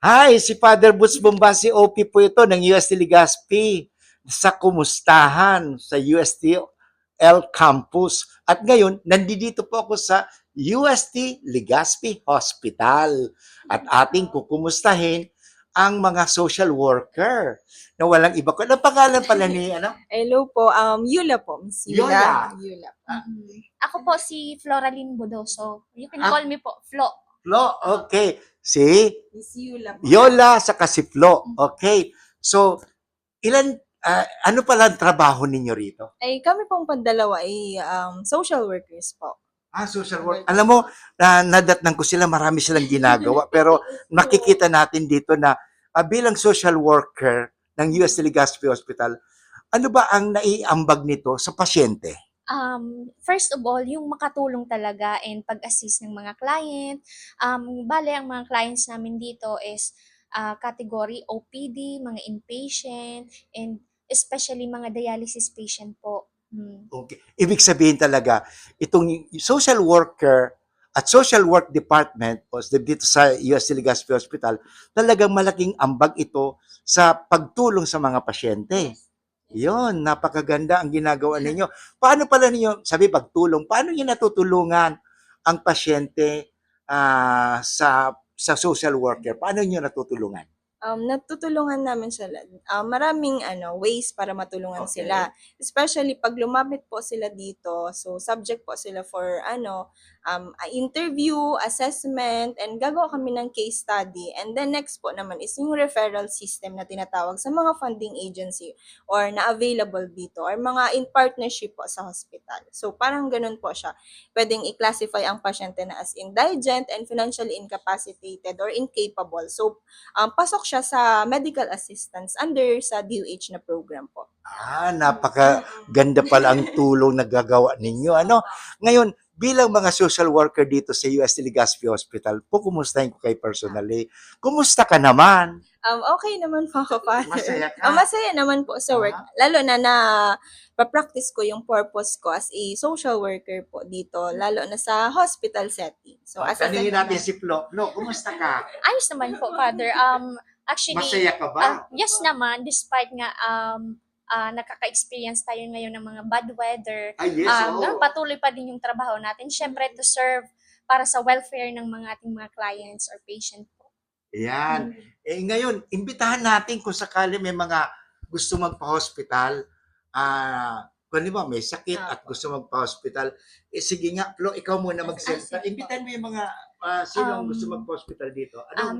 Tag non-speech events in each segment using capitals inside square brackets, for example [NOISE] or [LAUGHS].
Hi, si Father Boots Bombasi OP po ito ng UST Legazpi sa kumustahan sa UST L Campus. At ngayon, nandito po ako sa UST Legazpi Hospital at ating kukumustahin ang mga social worker na walang iba ko. Anong pangalan pala ni ano? [LAUGHS] Hello po, um, Yula po, Miss Yola. Yula. Yula. Mhm. Ako po si Floraline Bodoso. You can Ah. call me po Flo. Flo, okay. Si Miss. Yola sa Kasiplo. Okay. So, ilan, ah, ano pala ang trabaho ninyo rito? Ay, kami pong pandalawa ay um, social workers po. Ah, social work. Alam mo, na nadatnan ko sila, marami silang ginagawa. [LAUGHS] Pero nakikita natin dito na ah, bilang social worker ng US Legazpi Hospital, ano ba ang naiambag nito sa pasyente? Um, first of all, yung makatulong talaga and pag-assist ng mga client. Um, bale, ang mga clients namin dito is ah, category OPD, mga inpatient, and especially mga dialysis patient po. Hmm. Okay. Ibig sabihin talaga, itong social worker at social work department o dito sa US Legazpi Hospital, talagang malaking ambag ito sa pagtulong sa mga pasyente. Yon, napakaganda ang ginagawa ninyo. Paano pala ninyo, sabi pagtulong, paano niyo natutulungan ang pasyente ah, sa sa social worker? Paano niyo natutulungan? Um, natutulungan namin sila. Um, maraming ano, ways para matulungan Okay. sila. Especially pag lumapit po sila dito, so subject po sila for ano, um, interview, assessment, and gagawa kami ng case study. And then next po naman is yung referral system na tinatawag sa mga funding agency or na available dito or mga in partnership po sa hospital. So parang ganun po siya. Pwedeng i-classify ang pasyente na as indigent and financially incapacitated or incapable. So um, pasok siya sa medical assistance under sa DOH na program po. Ah, napakaganda pala ang [LAUGHS] tulong na gagawa ninyo. Ano? Ngayon, bilang mga social worker dito sa US Legazpi Hospital, po kumustahin ko kay personally. Kumusta ka naman? Um, okay naman po ako, Father. Masaya ka? Ah, masaya naman po sa work. Ah. Lalo na na pa-practice ko yung purpose ko as a social worker po dito, lalo na sa hospital setting. So, as Tanungin natin si Flo. Flo, kumusta ka? Ayos naman po, Father. Um, actually, Masaya ka ba? ah, yes naman, despite nga um, ah, nakaka-experience tayo ngayon ng mga bad weather, Ay, yes, um, ganun, patuloy pa din yung trabaho natin. Siyempre, to serve para sa welfare ng mga ating mga clients or patient po. Yan. Eh, ngayon, imbitahan natin kung sakali may mga gusto magpa-hospital, ah, kung di ba, may sakit at gusto magpa-hospital, eh, sige nga, Flo, ikaw muna. Ah, po. Imbitahan mo yung mga ah, sino ang gusto Um, magpa-hospital dito. Ano? Um,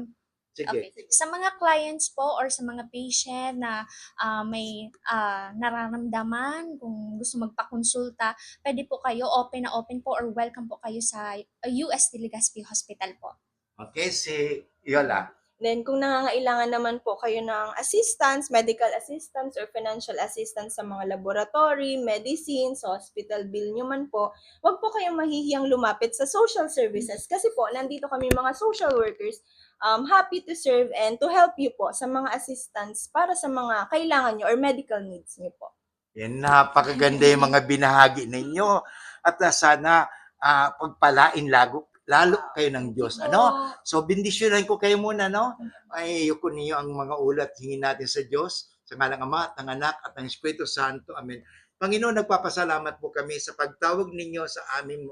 sige. Okay. Sa mga clients po or sa mga patient na ah, may ah, nararamdaman, kung gusto magpakonsulta, pwede po kayo, open na open po or welcome po kayo sa uh, US Legazpi Hospital po. Okay, si Yola. Then, kung nangangailangan naman po kayo ng assistance, medical assistance or financial assistance sa mga laboratory, medicines, hospital bill nyo man po, wag po kayong mahihiyang lumapit sa social services kasi po, nandito kami mga social workers um, happy to serve and to help you po sa mga assistance para sa mga kailangan nyo or medical needs nyo po. Yan, napakaganda yung mga binahagi ninyo. At sana ah, pagpalain lago, lalo kayo ng Diyos. Ano? So, bindisyonan ko kayo muna, no? Ay, yuko ninyo ang mga ulat. Hingin natin sa Diyos, sa ngalang Ama, at ng Anak, at ng Espiritu Santo. Amen. Panginoon, nagpapasalamat po kami sa pagtawag ninyo sa amin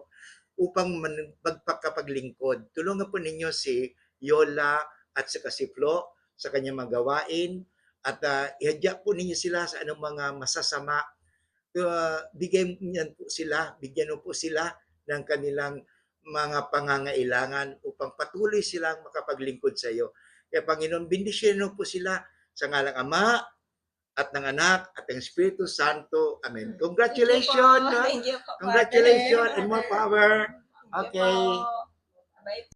upang magpakapaglingkod. Tulungan po ninyo si Yola at sa Kasiplo sa kanyang mga gawain at uh, ihadya po ninyo sila sa anong mga masasama. Uh, bigyan niyan po sila, bigyan po sila ng kanilang mga pangangailangan upang patuloy silang makapaglingkod sa iyo. Kaya Panginoon, bindisyon po sila sa ngalang Ama at ng Anak at ng Espiritu Santo. Amen. Congratulations! no? Thank you po. Congratulations and more power. Okay. Bye